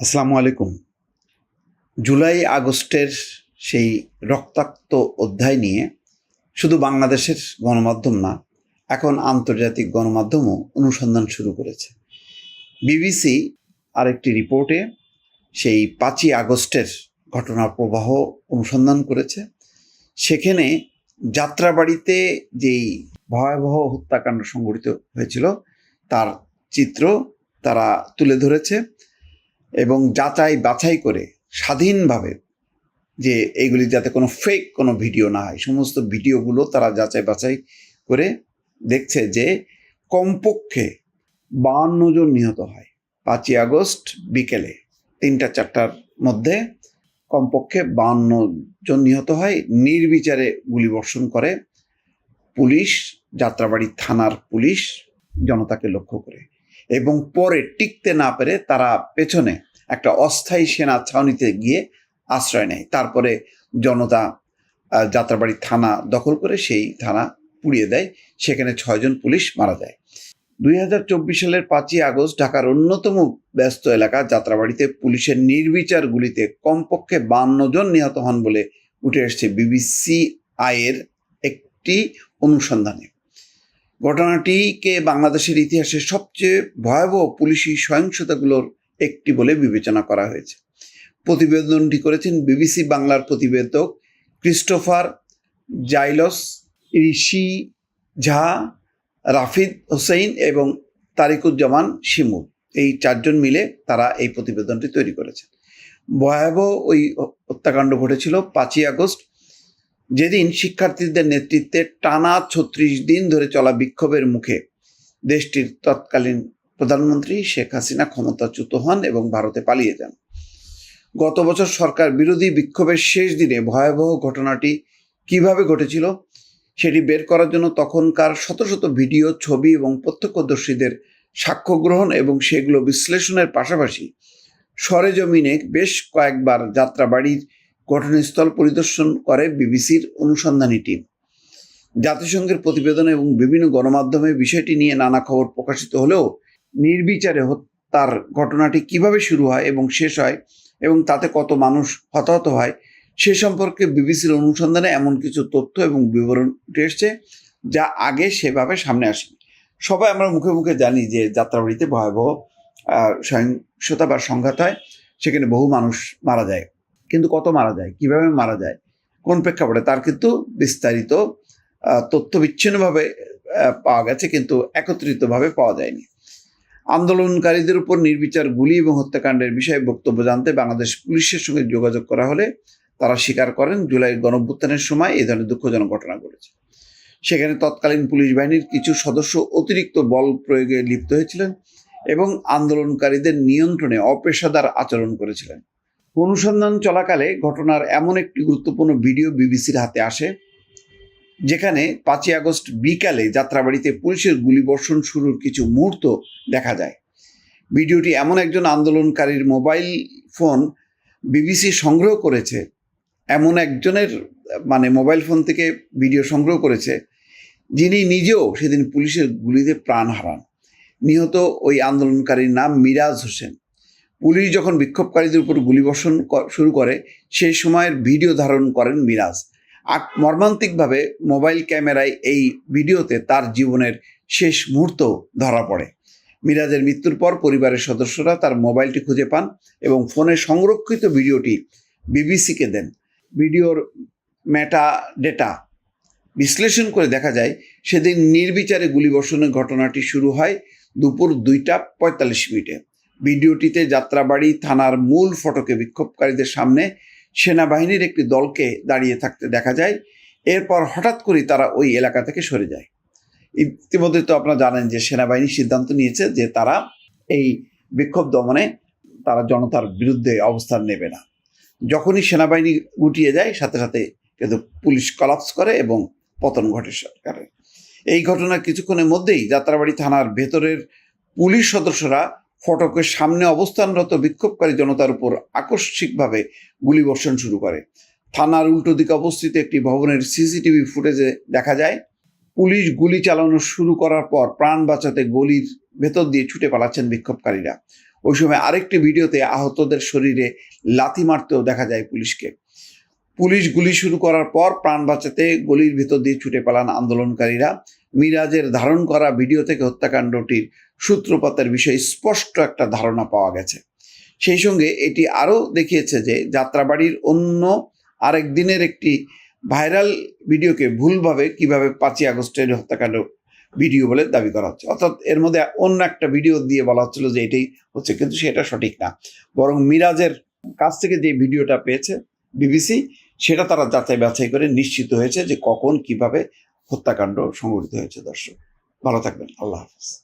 আসসালামু আলাইকুম। জুলাই আগস্টের সেই রক্তাক্ত অধ্যায় নিয়ে শুধু বাংলাদেশের গণমাধ্যম না, এখন আন্তর্জাতিক গণমাধ্যমও অনুসন্ধান শুরু করেছে। বিবিসি আরেকটি রিপোর্টে সেই পাঁচই আগস্টের ঘটনার প্রবাহ অনুসন্ধান করেছে। সেখানে যাত্রাবাড়িতে যেই ভয়াবহ হত্যাকাণ্ড সংঘটিত হয়েছিল, তার চিত্র তারা তুলে ধরেছে। এবং যাচাই বাছাই করে স্বাধীনভাবে যে এইগুলি যাতে কোনো ফেক কোনো ভিডিও না হয়। সমস্ত ভিডিওগুলো তারা যাচাই বাছাই করে দেখছে যে কমপক্ষে বাহান্ন জন নিহত হয় পাঁচই আগস্ট বিকেলে। তিনটা চারটার মধ্যে কমপক্ষে বাহান্ন জন নিহত হয়। নির্বিচারে গুলিবর্ষণ করে পুলিশ, যাত্রাবাড়ি থানার পুলিশ জনতাকে লক্ষ্য করে। এবং পরে টিকতে না পেরে তারা পেছনে একটা অস্থায়ী সেনা ছাউনিতে গিয়ে আশ্রয় নেয়। তারপরে জনতা যাত্রাবাড়ি থানা দখল করে সেই থানা পুড়িয়ে দেয়। সেখানে ছয়জন পুলিশ মারা যায়। দুই হাজার চব্বিশ সালের পাঁচই আগস্ট ঢাকার অন্যতম ব্যস্ত এলাকা। যাত্রাবাড়িতে পুলিশের নির্বিচার গুলিতে কমপক্ষে বান্ন জন নিহত হন বলে উঠে এসছে বিবিসি আয়ের একটি অনুসন্ধানে। ঘটনাটিকে বাংলাদেশের ইতিহাসে সবচেয়ে ভয়াবহ পুলিশি সহিংসতাগুলোর একটি বলে বিবেচনা করা হয়েছে। প্রতিবেদনটি করেছেন বিবিসি বাংলার প্রতিবেদক ক্রিস্টোফার জাইলস, ঋষি ঝা, রাফিদ হোসেইন এবং তারিকুজ্জামান শিমুল। এই চারজন মিলে তারা এই প্রতিবেদনটি তৈরি করেছেন ভয়াবহ ওই হত্যাকাণ্ড ঘটেছিল পাঁচই আগস্ট যেদিন শিক্ষার্থীদের নেতৃত্বে টানা ছত্রিশ দিন ধরে চলা বিক্ষোভের মুখে দেশটির তৎকালীন প্রধানমন্ত্রী শেখ হাসিনা ক্ষমতাচ্যুত হন এবং ভারতে পালিয়ে যান। গত বছর সরকার বিরোধী বিক্ষোভের শেষ দিনে ভয়াবহ ঘটনাটি কীভাবে ঘটেছিল সেটি বের করার জন্য তখনকার শত শত ভিডিও, ছবি এবং প্রত্যক্ষদর্শীদের সাক্ষ্য গ্রহণ এবং সেগুলো বিশ্লেষণের পাশাপাশি সরেজমিনে বেশ কয়েকবার যাত্রাবাড়ির ঘটনাস্থল পরিদর্শন করে বিবিসির অনুসন্ধানী টিম। জাতিসংঘের প্রতিবেদন এবং বিভিন্ন গণমাধ্যমে বিষয়টি নিয়ে নানা খবর প্রকাশিত হলেও নির্বিচারে হত্যার ঘটনাটি কীভাবে শুরু হয় এবং শেষ হয় এবং তাতে কত মানুষ হতাহত হয়, সে সম্পর্কে বিবিসির অনুসন্ধানে এমন কিছু তথ্য এবং বিবরণ উঠে এসছে যা আগে সেভাবে সামনে আসেনি। সবাই আমরা মুখে মুখে জানি যে যাত্রাবাড়িতে ভয়াবহ সহিংসতা বা সংঘাত হয়, সেখানে বহু মানুষ মারা যায়। কিন্তু কত মারা যায়? কীভাবে মারা যায়? কোন প্রেক্ষাপটে? তার কিন্তু বিস্তারিত তথ্য বিচ্ছিন্নভাবে পাওয়া গেছে, কিন্তু একত্রিতভাবে পাওয়া যায়নি। আন্দোলনকারীদের উপর নির্বিচার গুলি এবং হত্যাকাণ্ডের বিষয়ে বক্তব্য জানতে বাংলাদেশ পুলিশের সঙ্গে যোগাযোগ করা হলে তারা স্বীকার করেন, জুলাই গণভ্যুত্থানের সময় এই ধরনের দুঃখজনক ঘটনা ঘটেছে। সেখানে তৎকালীন পুলিশ বাহিনীর কিছু সদস্য অতিরিক্ত বল প্রয়োগে লিপ্ত হয়েছিলেন এবং আন্দোলনকারীদের নিয়ন্ত্রণে অপেশাদার আচরণ করেছিলেন। অনুসন্ধান চলাকালে ঘটনার এমন একটি গুরুত্বপূর্ণ ভিডিও বিবিসির হাতে আসে, যেখানে পাঁচই আগস্ট বিকালে যাত্রাবাড়িতে পুলিশের গুলিবর্ষণ শুরুর কিছু মুহূর্ত দেখা যায়। ভিডিওটি এমন একজন আন্দোলনকারীর মোবাইল ফোন বিবিসি সংগ্রহ করেছে, এমন একজনের মানে মোবাইল ফোন থেকে ভিডিও সংগ্রহ করেছে, যিনি নিজেও সেদিন পুলিশের গুলিতে প্রাণ হারান। নিহত ওই আন্দোলনকারীর নাম মিরাজ হোসেন। পুলিশ যখন বিক্ষোভকারীদের উপর গুলিবর্ষণ শুরু করে, সেই সময়ের ভিডিও ধারণ করেন মিরাজ। আর মর্মান্তিকভাবে মোবাইল ক্যামেরায় এই ভিডিওতে তার জীবনের শেষ মুহূর্ত ধরা পড়ে। মিরাজের মৃত্যুর পর পরিবারের সদস্যরা তার মোবাইলটি খুঁজে পান এবং ফোনে সংরক্ষিত ভিডিওটি বিবিসিকে দেন। ভিডিওর মেটা ডেটা বিশ্লেষণ করে দেখা যায়, সেদিন নির্বিচারে গুলিবর্ষণের ঘটনাটি শুরু হয় দুপুর দুইটা পঁয়তাল্লিশ মিনিটে। ভিডিওটিতে যাত্রাবাড়ি থানার মূল ফটকে বিক্ষোভকারীদের সামনে সেনাবাহিনীর একটি দলকে দাঁড়িয়ে থাকতে দেখা যায়। এরপর হঠাৎ করেই তারা ওই এলাকা থেকে সরে যায়। ইতিমধ্যে তো আপনারা জানেন যে সেনাবাহিনী সিদ্ধান্ত নিয়েছে যে তারা এই বিক্ষোভ দমনে তারা জনতার বিরুদ্ধে অবস্থান নেবে না। যখনই সেনাবাহিনী গুটিয়ে যায়, সাথে সাথে কিন্তু পুলিশ কলাপস করে এবং পতন ঘটে সরকারের। এই ঘটনার কিছুক্ষণের মধ্যেই যাত্রাবাড়ি থানার ভেতরের পুলিশ সদস্যরা ফটকের সামনে অবস্থানরত বিক্ষোভকারী জনতার উপর আকস্মিকভাবে গুলিবর্ষণ শুরু করে। থানার উল্টো দিকে অবস্থিত একটি ভবনের সিসিটিভি ফুটেজে দেখা যায়, পুলিশ গুলি চালানো শুরু করার পর প্রাণ বাঁচাতে গলির ভেতর দিয়ে ছুটে পালাচ্ছেন বিক্ষোভকারীরা। ওই সময় আরেকটি ভিডিওতে আহতদের শরীরে লাথি মারতেও দেখা যায় পুলিশকে। পুলিশ গুলি শুরু করার পর প্রাণ বাঁচাতে গলির ভেতর দিয়ে ছুটে পালান আন্দোলনকারীরা। মিরাজের ধারণ করা ভিডিও থেকে হত্যাকাণ্ডটির সূত্রপাতের বিষয়ে স্পষ্ট একটা ধারণা পাওয়া গেছে। সেই সঙ্গে এটি আরও দেখিয়েছে যে যাত্রাবাড়ির অন্য আরেক দিনের একটি ভাইরাল ভিডিওকে ভুলভাবে কীভাবে পাঁচই আগস্টের হত্যাকাণ্ড ভিডিও বলে দাবি করা হচ্ছে। অর্থাৎ এর মধ্যে অন্য একটা ভিডিও দিয়ে বলা হচ্ছিল যে এটাই হচ্ছে, কিন্তু সেটা সঠিক না। বরং মিরাজের কাছ থেকে যে ভিডিওটা পেয়েছে বিবিসি, সেটা তারা যাচাই বাছাই করে নিশ্চিত হয়েছে যে কখন, কীভাবে হত্যাকাণ্ড সংঘটিত হয়েছে দর্শক। ভালো থাকবেন। আল্লাহ হাফিজ।